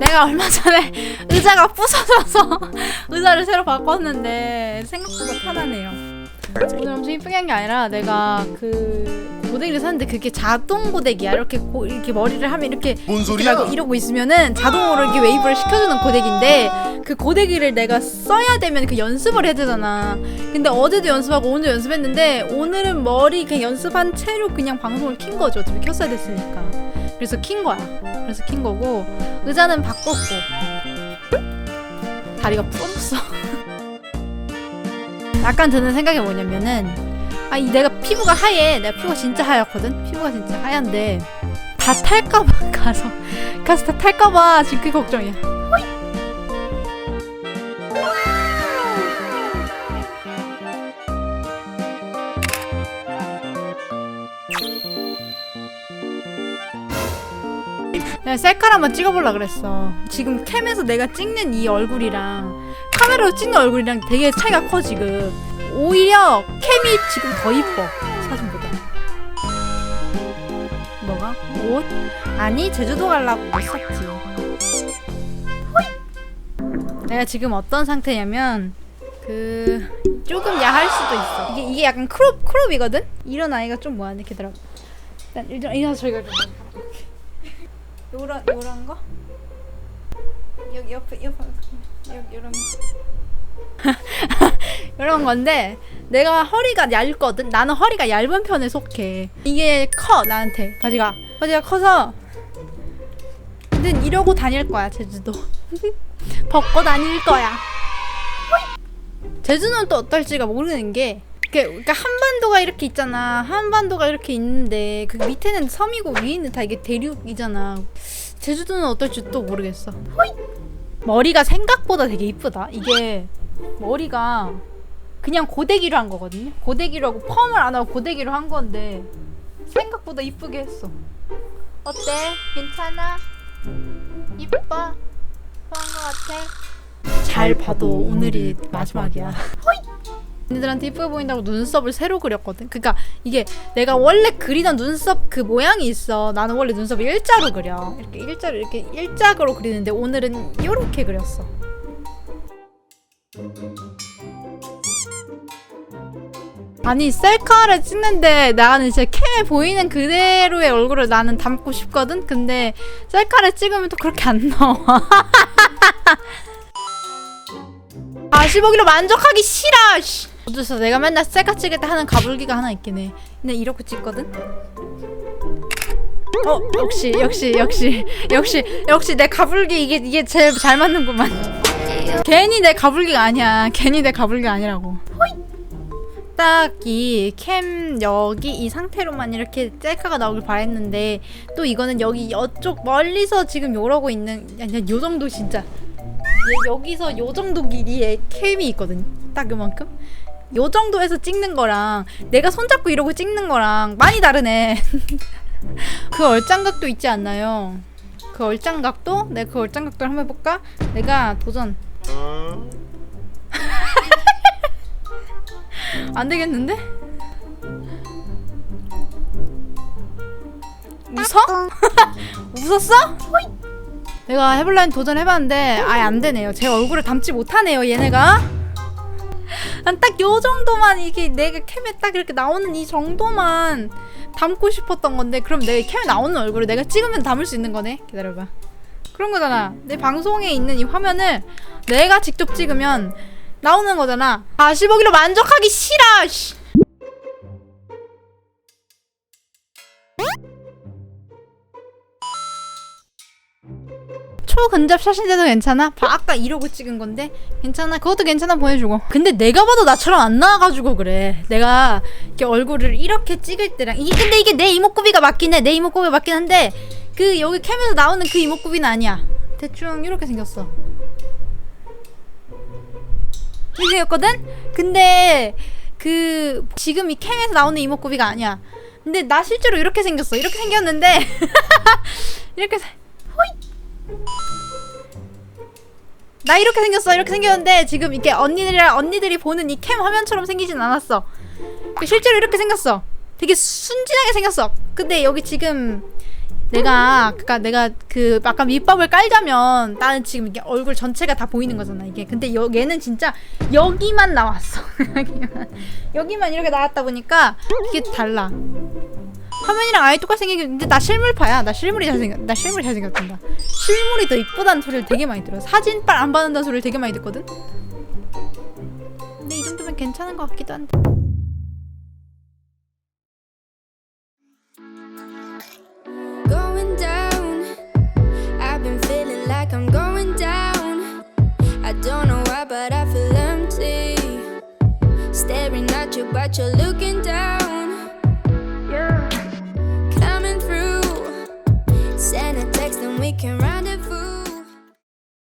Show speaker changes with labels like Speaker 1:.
Speaker 1: 내가 얼마 전에 의자가 부서져서 의자를 새로 바꿨는데 생각보다 편하네요. 오늘 엄청 이쁘게 한 게 아니라 내가 그 고데기를 샀는데 그게 자동 고데기야. 이렇게 고, 이렇게 머리를 하면 이렇게
Speaker 2: 뭔 소리야?
Speaker 1: 이러고 있으면은 자동으로 이렇게 웨이브를 시켜주는 고데기인데 그 고데기를 내가 써야 되면 그 연습을 해야 되잖아. 근데 어제도 연습하고 오늘 연습했는데 오늘은 머리 그냥 연습한 채로 그냥 방송을 킨 거죠. 어차피 켰어야 됐으니까. 그래서 킨 거야. 그래서 킨 거고 의자는 바꿨고 다리가 부었어. 약간 드는 생각이 뭐냐면은 아이 내가 피부가 하얘. 내가 피부가 진짜 하얗거든. 피부가 진짜 하얀데 다 탈까봐 가서 가서 다 탈까봐 지금 그게 걱정이야. 내가 셀카를 한번 찍어보려 그랬어. 지금 캠에서 내가 찍는 이 얼굴이랑 카메라로 찍는 얼굴이랑 되게 차이가 커 지금. 오히려 캠이 지금 더 이뻐 사진보다. 뭐가? 옷? 아니 제주도 가려고 못 샀지. 내가 지금 어떤 상태냐면 그 조금 야할 수도 있어. 이게 이게 약간 크롭 크롭이거든. 이런 아이가 좀 뭐하네 기다려. 일단 일단 이런 저희가 좀 요런 요런 거 여기 옆에 옆에 여기 요런 거 이런 건데 내가 허리가 얇거든. 나는 허리가 얇은 편에 속해. 이게 커 나한테 바지가 바지가 커서 근데 이러고 다닐 거야 제주도 벗고 다닐 거야. 제주는 또 어떨지가 모르는 게 그러니까 한반도가 이렇게 있잖아. 한반도가 이렇게 있는데 그 밑에는 섬이고 위에는 다 이게 대륙이잖아. 제주도는 어떨지 또 모르겠어. 머리가 생각보다 되게 이쁘다. 이게 머리가 그냥 고데기로 한 거거든요. 고데기로 하고 펌을 안 하고 고데기로 한 건데 생각보다 이쁘게 했어. 어때? 괜찮아? 이뻐? 좋아한 거 같아? 잘 봐도 오늘이 마지막이야. 얘네들한테 이쁘게 보인다고 눈썹을 새로 그렸거든. 그러니까 이게 내가 원래 그리던 눈썹 그 모양이 있어. 나는 원래 눈썹을 일자로 그려. 이렇게 일자로 이렇게 일자로 그리는데 오늘은 이렇게 그렸어. 아니 셀카를 찍는데 나는 진짜 캠에 보이는 그대로의 얼굴을 나는 담고 싶거든. 근데 셀카를 찍으면 또 그렇게 안 나와. 아 15기로 만족하기 싫어. 씨. 어째서 내가 맨날 셀카 찍을 때 하는 가불기가 하나 있긴 해. 근데 이렇게 찍거든. 어 역시 역시 역시 역시 역시 내 가불기 이게 이게 제일 잘 맞는구만. 괜히 내 가불기가 아니야. 괜히 내 가불기가 아니라고. 딱이캠 여기 이 상태로만 이렇게 셀카가 나오길 바랬는데 또 이거는 여기 이쪽 멀리서 지금 요러고 있는 아니 요 정도 진짜 얘 여기서 요 정도 길이의 캠이 있거든 딱 요만큼 요 정도에서 찍는 거랑 내가 손잡고 이러고 찍는 거랑 많이 다르네 그 얼짱각도 있지 않나요 그 얼짱각도 내가 그 얼짱각도 한번 해볼까 내가 도전 안 되겠는데? 웃어? 웃었어? 내가 해볼라인 도전해봤는데 아예 안 되네요. 제 얼굴을 담지 못하네요, 얘네가. 난딱요 정도만 이게 내가 캠에 딱 이렇게 나오는 이 정도만 담고 싶었던 건데 그럼 내가 캠에 나오는 얼굴을 내가 찍으면 담을 수 있는 거네. 기다려봐. 그런 거잖아. 내 방송에 있는 이 화면을 내가 직접 찍으면 나오는 거잖아. 아 15기로 만족하기 싫어. 초근접 샷인데도 괜찮아? 봐, 아까 이러고 찍은 건데 괜찮아? 그것도 괜찮아? 보여주고. 근데 내가 봐도 나처럼 안 나와가지고 그래. 내가 이렇게 얼굴을 이렇게 찍을 때랑 이게 근데 이게 내 이목구비가 맞긴 해내 이목구비가 맞긴 한데 그 여기 캠에서 나오는 그 이목구비는 아니야. 대충 이렇게 생겼어. 이렇게 생겼거든? 근데 그 지금 이 캠에서 나오는 이목구비가 아니야. 근데 나 실제로 이렇게 생겼어. 이렇게 생겼는데 이렇게 생- 나 이렇게 생겼어 이렇게 생겼는데 지금 이게 언니들이랑 언니들이 보는 이 캠 화면처럼 생기진 않았어. 그 실제로 이렇게 생겼어. 되게 순진하게 생겼어. 근데 여기 지금 내가 그니까 내가 그 아까 밑밥을 깔자면 나는 지금 이게 얼굴 전체가 다 보이는 거잖아 이게. 근데 여, 얘는 진짜 여기만 나왔어. 여기만. 여기만 이렇게 나왔다 보니까 이게 달라 화면이랑 아예 똑같이 생겼는데 나 실물파야 나 실물이 잘생겼 나 실물이 잘생겼단다 실물이 더 이쁘다는 소리를 되게 많이 들어 사진빨 안 받는다는 소리를 되게 많이 듣거든 근데 이 정도면 괜찮은 것 같기도 한데
Speaker 2: but you're looking down.